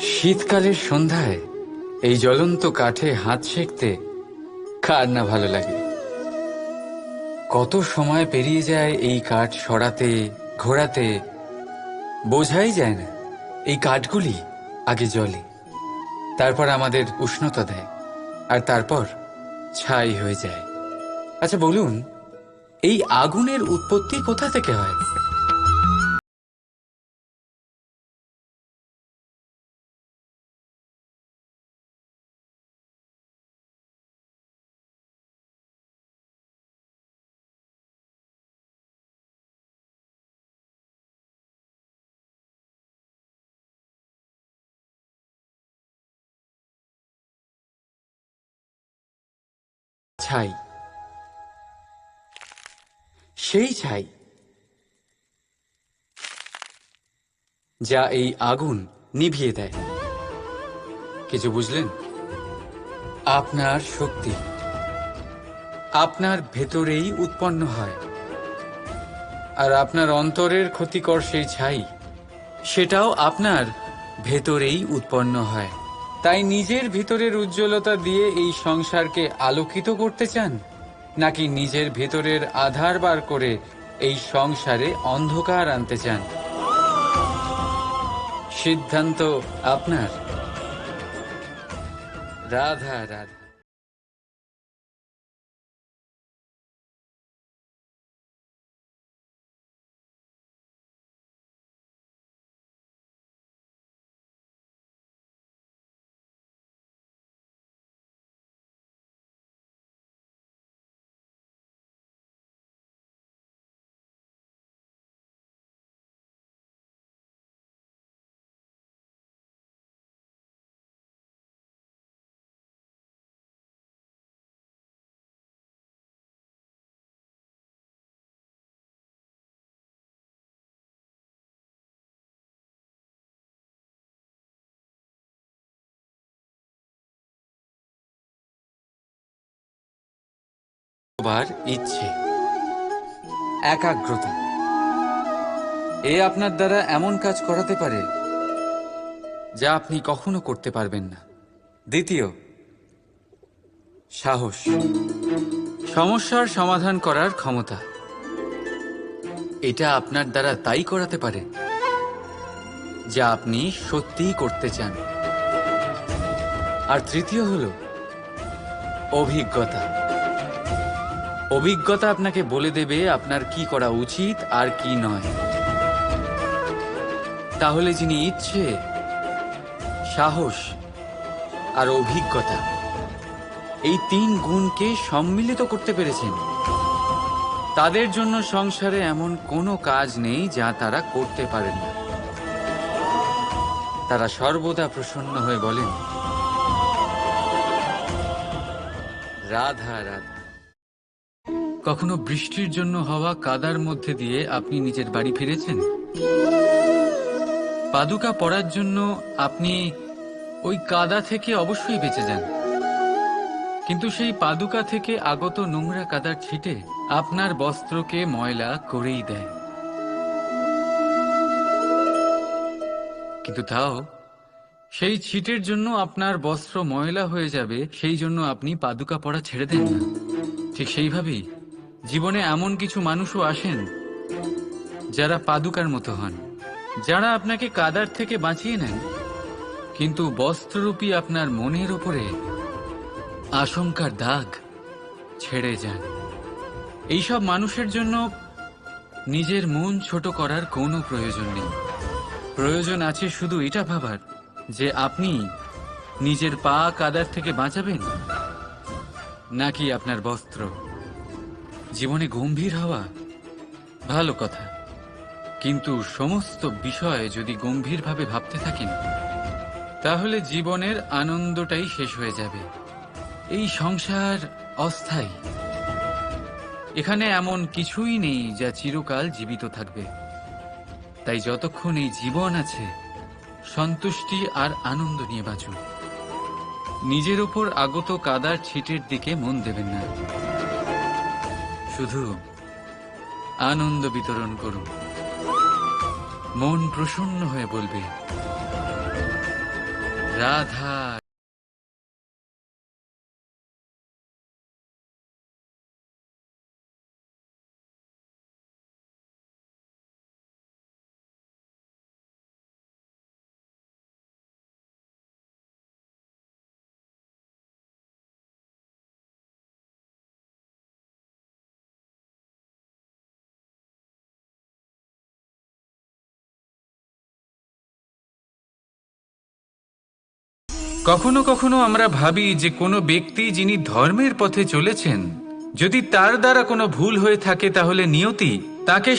শীতকালের সন্ধ্যায় এই জ্বলন্ত কাঠে হাত সেঁকতে কার না ভালো লাগে? কত সময় পেরিয়ে যায় এই কাঠ সরাতে, ঘোরাতে, বোঝাই যায় না। এই কাঠগুলি আগে জ্বলে, তারপর আমাদের উষ্ণতা দেয়, আর তারপর ছাই হয়ে যায়। আচ্ছা বলুন এই আগুনের উৎপত্তি কোথা থেকে হয়? ছাই। সেই ছাই যা এই আগুন নিভিয়ে দেয়। কিছু বুঝলেন? আপনার শক্তি আপনার ভেতরেই উৎপন্ন হয়। আর আপনার অন্তরের ক্ষতিকর সেই ছাই, সেটাও আপনার ভেতরেই উৎপন্ন হয়। তাই নিজের ভিতরের উজ্জ্বলতা দিয়ে এই সংসারকে আলোকিত করতে চান? নাকি নিজের ভেতরের আধার বার করে এই সংসারে অন্ধকার আনতে চান? সিদ্ধান্ত আপনার। রাধা রাধা। বার ইচ্ছে। একাগ্রতা। এ আপনার দ্বারা এমন কাজ করাতে পারে যা আপনি কখনো করতে পারবেন না। দ্বিতীয়, সাহস। সমস্যার সমাধান করার ক্ষমতা। এটা আপনার দ্বারা তাই করাতে পারে যা আপনি সত্যিই করতে চান। আর তৃতীয় হল, অভিজ্ঞতা। অভিজ্ঞতা আপনাকে বলে দেবে আপনার কি করা উচিত আর কি নয়। তাহলে যিনি ইচ্ছে, সাহস আর অভিজ্ঞতা, এই তিন গুণকে সম্মিলিত করতে পেরেছেন। তাদের জন্য সংসারে এমন কোনো কাজ নেই যা তারা করতে পারেন না। তারা সর্বদা প্রসন্ন হয়ে বলেন, রাধা রাধা। কখনো বৃষ্টির জন্য হওয়া কাদার মধ্যে দিয়ে আপনি নিজের বাড়ি ফিরেছেন? পাদুকা পড়ার জন্য আপনি ওই কাদা থেকে অবশ্যই বেঁচে যান। কিন্তু সেই পাদুকা থেকে আগত নোংরা কাদার ছিটে আপনার বস্ত্রকে ময়লা করেই দেয়। কিন্তু তাও, সেই ছিটের জন্য আপনার বস্ত্র ময়লা হয়ে যাবে, সেই জন্য আপনি পাদুকা পড়া ছেড়ে দেন না। ঠিক সেইভাবেই জীবনে এমন কিছু মানুষও আসেন যারা পাদুকার মতো হন, যারা আপনাকে কাদার থেকে বাঁচিয়ে নেন। কিন্তু বস্ত্ররূপী আপনার মনের উপরে আশঙ্কার দাগ ছেড়ে যান। এইসব মানুষের জন্য নিজের মন ছোট করার কোনো প্রয়োজন নেই। প্রয়োজন আছে শুধু এটা ভাবার যে আপনি নিজের পা কাদার থেকে বাঁচাবেন নাকি আপনার বস্ত্র। জীবনে গম্ভীর হওয়া ভালো কথা। কিন্তু সমস্ত বিষয় যদি গম্ভীরভাবে ভাবতে থাকেন, তাহলে জীবনের আনন্দটাই শেষ হয়ে যাবে। এই সংসার অস্থায়ী। এখানে এমন কিছুই নেই যা চিরকাল জীবিত থাকবে। তাই যতক্ষণ এই জীবন আছে, সন্তুষ্টি আর আনন্দ নিয়ে বাঁচুন। নিজের ওপর আগত কাদার ছিটের দিকে মন দেবেন না। শুধু আনন্দ বিতরণ করুন। মন প্রসন্ন হয়ে বলবে রাধা কখনো কখনো আমরা ভাবি যে কোনো ব্যক্তি যিনি ধর্মের পথে চলেছেন, যদি তার দ্বারা কোনো ভুল হয়ে থাকে তাহলে নিয়তি, তাকে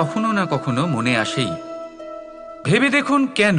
কখনো না কখনো মনে আসেই। ভেবে দেখুন কেন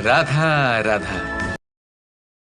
রাধা রাধা